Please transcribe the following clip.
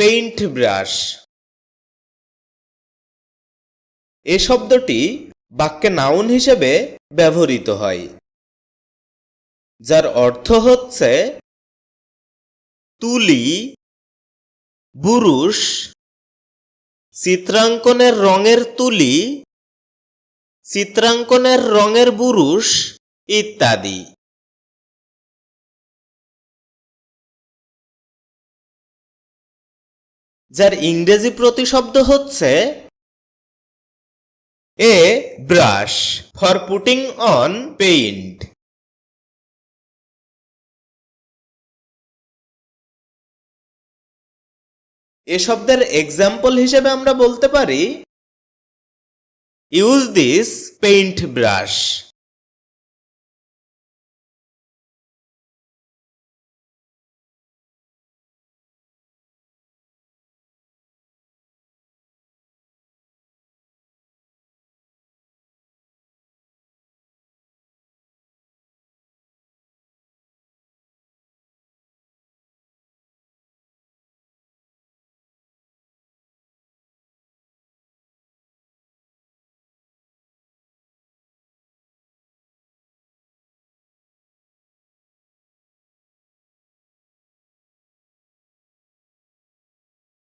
Paint brush. এ শব্দটি বাক্যে noun হিসেবে ব্যবহৃত হয়, যার অর্থ হচ্ছে তুলি বুরুষ চিত্রাঙ্কনের রঙের তুলি, চিত্রাঙ্কনের রঙের বুরুষ ইত্যাদি। যার ইংরেজি প্রতিশব্দ হচ্ছে a brush for putting on paint. এ শব্দের এক্সাম্পল হিসেবে আমরা বলতে পারি ইউজ দিস পেইন্ট ব্রাশ